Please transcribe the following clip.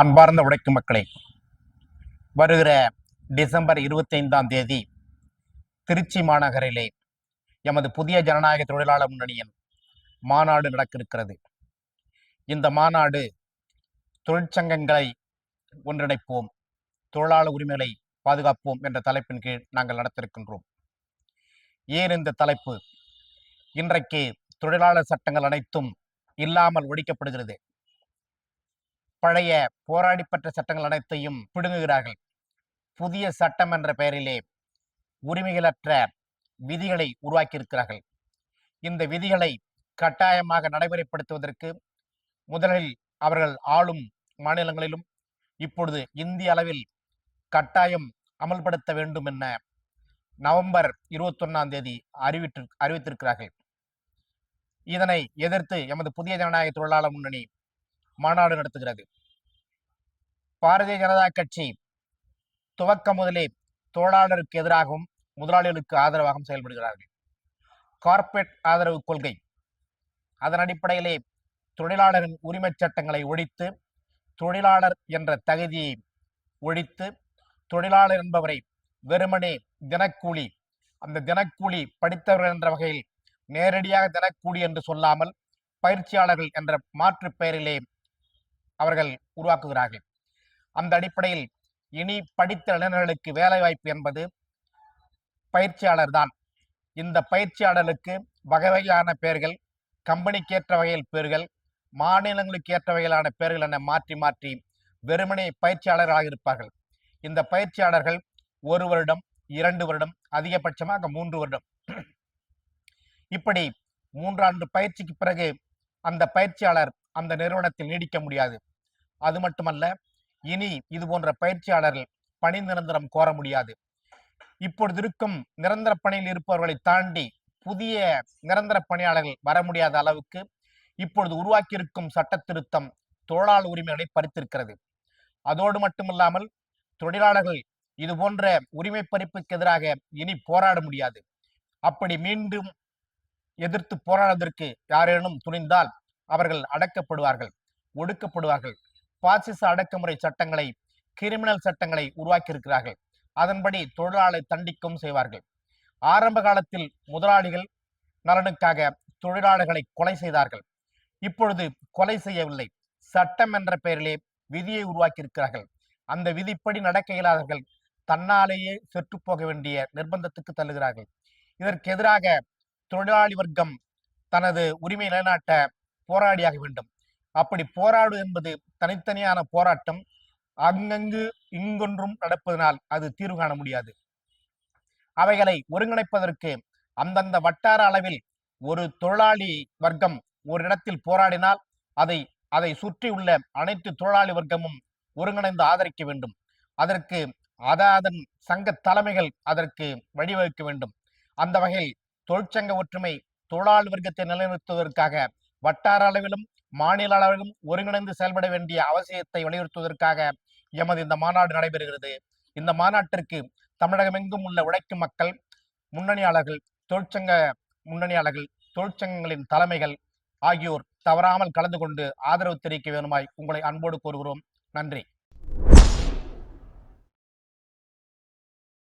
அன்பார்ந்த உழைக்கும் மக்களே வருகிற டிசம்பர் இருபத்தைந்தாம் தேதி திருச்சி மாநகரிலே எமது புதிய ஜனநாயக தொழிலாளர் முன்னணியின் மாநாடு நடக்க இருக்கிறது இந்த மாநாடு தொழிற்சங்கங்களை ஒன்றிணைப்போம் தொழிலாளர் உரிமைகளை பாதுகாப்போம் என்ற தலைப்பின் கீழ் நாங்கள் நடத்திருக்கின்றோம். ஏன் இந்த தலைப்பு? இன்றைக்கு தொழிலாளர் சட்டங்கள் அனைத்தும் இல்லாமல் ஒழிக்கப்படுகிறது. பழைய போராடி பெற்ற சட்டங்கள் அனைத்தையும் பிடுங்குகிறார்கள். புதிய சட்டம் என்ற பெயரிலே உரிமைகளற்ற விதிகளை உருவாக்கியிருக்கிறார்கள். இந்த விதிகளை கட்டாயமாக நடைமுறைப்படுத்துவதற்கு முதலில் அவர்கள் ஆளும் மாநிலங்களிலும் இப்பொழுது இந்திய அளவில் கட்டாயம் அமல்படுத்த வேண்டும் என நவம்பர் இருபத்தொன்னாம் தேதி அறிவித்து அறிவித்திருக்கிறார்கள். இதனை எதிர்த்து எமது புதிய ஜனநாயக தொழிலாளர் முன்னணி மாநாடு நடத்துகிறது. பாரதிய ஜனதா கட்சி துவக்க முதலே தொழிலாளருக்கு எதிராகவும் முதலாளிகளுக்கு ஆதரவாகவும் செயல்படுகிறார்கள். கார்ப்பரேட் ஆதரவு கொள்கை அதன் அடிப்படையிலே தொழிலாளரின் உரிமைச் சட்டங்களை ஒழித்து தொழிலாளர் என்ற தகுதியை ஒழித்து தொழிலாளர் என்பவரை வெறுமனே தினக்கூலி அந்த தினக்கூலி படித்தவர்கள் என்ற வகையில் நேரடியாக தினக்கூலி என்று சொல்லாமல் பயிற்சியாளர்கள் என்ற மாற்று பெயரிலே அவர்கள் உருவாக்குகிறார்கள். அந்த அடிப்படையில் இனி படித்த இளைஞர்களுக்கு வேலை வாய்ப்பு என்பது பயிற்சியாளர் தான். இந்த பயிற்சியாளருக்கு வகை வகையான பெயர்கள் கம்பெனிக்கு ஏற்ற வகையில் பெயர்கள் மாநிலங்களுக்கு ஏற்ற வகையிலான பெயர்கள் என மாற்றி மாற்றி வெறுமனே பயிற்சியாளர்களாக இருப்பார்கள். இந்த பயிற்சியாளர்கள் ஒரு வருடம் இரண்டு வருடம் அதிகபட்சமாக மூன்று வருடம். இப்படி மூன்றாண்டு பயிற்சிக்கு பிறகு அந்த பயிற்சியாளர் அந்த நிறுவனத்தில் நீடிக்க முடியாது. அது மட்டுமல்ல இனி இது போன்ற பயிற்சியாளர்கள் பணி நிரந்தரம் கோர முடியாது. இப்பொழுது இருக்கும் நிரந்தர பணியில் இருப்பவர்களை தாண்டி புதிய நிரந்தர பணியாளர்கள் வர முடியாத அளவுக்கு இப்பொழுது உருவாக்கியிருக்கும் சட்ட திருத்தம் தொழிலாளர் உரிமைகளை பறித்திருக்கிறது. அதோடு மட்டுமில்லாமல் தொழிலாளர்கள் இது போன்ற உரிமை பறிப்புக்கு எதிராக இனி போராட முடியாது. அப்படி மீண்டும் எதிர்த்து போராடுவதற்கு யாரேனும் துணிந்தால் அவர்கள் அடக்கப்படுவார்கள் ஒடுக்கப்படுவார்கள். பாசிச அடக்குமுறை சட்டங்களை கிரிமினல் சட்டங்களை உருவாக்கியிருக்கிறார்கள். அதன்படி தொழிலாளை தண்டிக்கவும் செய்வார்கள். ஆரம்ப காலத்தில் முதலாளிகள் நலனுக்காக தொழிலாளர்களை கொலை செய்தார்கள். இப்பொழுது கொலை செய்யவில்லை. சட்டம் என்ற பெயரிலே விதியை உருவாக்கியிருக்கிறார்கள். அந்த விதிப்படி நடக்க இயலாதவர்கள் தன்னாலேயே செற்று போக வேண்டிய நிர்பந்தத்துக்கு தள்ளுகிறார்கள். இதற்கு எதிராக தொழிலாளி வர்க்கம் தனது உரிமை நிலைநாட்ட போராடியாக வேண்டும். அப்படி போராடு என்பது தனித்தனியான போராட்டம். அங்கங்கு இங்கொன்றும் நடப்பதனால் அது தீர்வு காண முடியாது. அவைகளை ஒருங்கிணைப்பதற்கு அந்தந்த வட்டார அளவில் ஒரு தொழிலாளி வர்க்கம் ஒரு இடத்தில் போராடினால் அதை அதை சுற்றியுள்ள அனைத்து தொழிலாளி வர்க்கமும் ஒருங்கிணைந்து ஆதரிக்க வேண்டும். அதற்கு அதன் சங்க தலைமைகள் அதற்கு வழிவகுக்க வேண்டும். அந்த வகையில் தொழிற்சங்க ஒற்றுமை தொழிலாளி வர்க்கத்தை நிலைநிறுத்துவதற்காக வட்டார அளவிலும் மாநில அளவிலும் ஒருங்கிணைந்து செயல்பட வேண்டிய அவசியத்தை வலியுறுத்துவதற்காக எமது இந்த மாநாடு நடைபெறுகிறது. இந்த மாநாட்டிற்கு தமிழகமெங்கும் உள்ள உழைக்கும் மக்கள் முன்னணியாளர்கள் தொழிற்சங்க முன்னணியாளர்கள் தொழிற்சங்கங்களின் தலைமைகள் ஆகியோர் தவறாமல் கலந்து கொண்டு ஆதரவு தெரிவிக்க வேணுமாய் உங்களை அன்போடு கோருகிறோம் நன்றி.